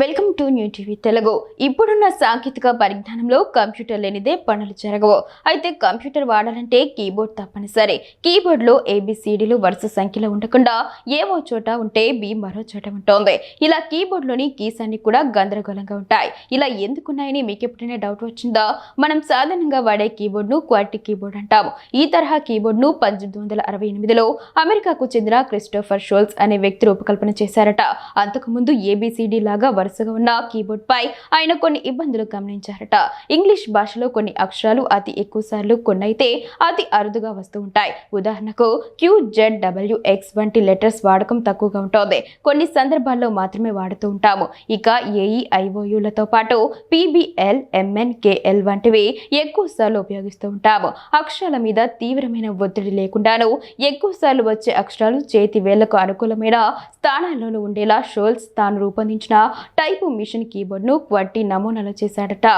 Welcome to new TV Telugu. ఇప్పుడున్న సాంకేతిక పరిజ్ఞానంలో computer లేనిదే పనులు జరగవు. అయితే కంప్యూటర్ వాడాలంటే కీబోర్డ్ తప్పనిసరి. కీబోర్డ్లో ఏబిసిడీలు వరుస సంఖ్యలో ఉండకుండా ఏవో చోట ఉంటే బి మరో చోట ఉంటుంది. ఇలా కీబోర్డ్లోని కీస్ అన్ని కూడా గందరగోళంగా ఉంటాయి. ఇలా ఎందుకున్నాయని మీకు ఎప్పుడైనా డౌట్ వచ్చిందా? మనం సాధారణంగా వాడే కీబోర్డ్ను క్వాలిటీ కీబోర్డ్ అంటాము. ఈ తరహా కీబోర్డ్ను పద్దెనిమిది వందల అరవై ఎనిమిదిలో అమెరికాకు చెందిన క్రిస్టోఫర్ షోల్స్ అనే వ్యక్తి రూపకల్పన చేశారట. అంతకుముందు ఏబిసిడి లాగా వరుసగా ఉన్న కీబోర్డ్ పై ఆయన కొన్ని ఇబ్బందులు గమనించారట. ఇంగ్లీష్ భాషలో కొన్ని అక్షరాలు అతి ఎక్కువ సార్లు కొన్నైతే అతి అరుదుగా వస్తూ ఉంటాయి. ఉదాహరణకు క్యూ జెడ్ డబ్ల్యూ ఎక్స్ వంటి లెటర్స్ వాడకం తక్కువగా ఉంటుంది. కొన్ని సందర్భాల్లో మాత్రమే వాడుతూ ఉంటాము. ఇక ఏఈ ఐఓయులతో పాటు పీబీఎల్ ఎంఎన్ కేఎల్ వంటివి ఎక్కువ సార్లు ఉపయోగిస్తూ ఉంటాము. అక్షరాల మీద తీవ్రమైన ఒత్తిడి లేకుండాను ఎక్కువ సార్లు వచ్చే అక్షరాలు చేతి వేళ్ళకు అనుకూలమైన స్థానాల్లోనూ ఉండేలా షోల్స్ తాను రూపొందించిన టైపు మిషన్ కీబోర్డ్ను క్వట్టి నమూనాలు చేశాడట.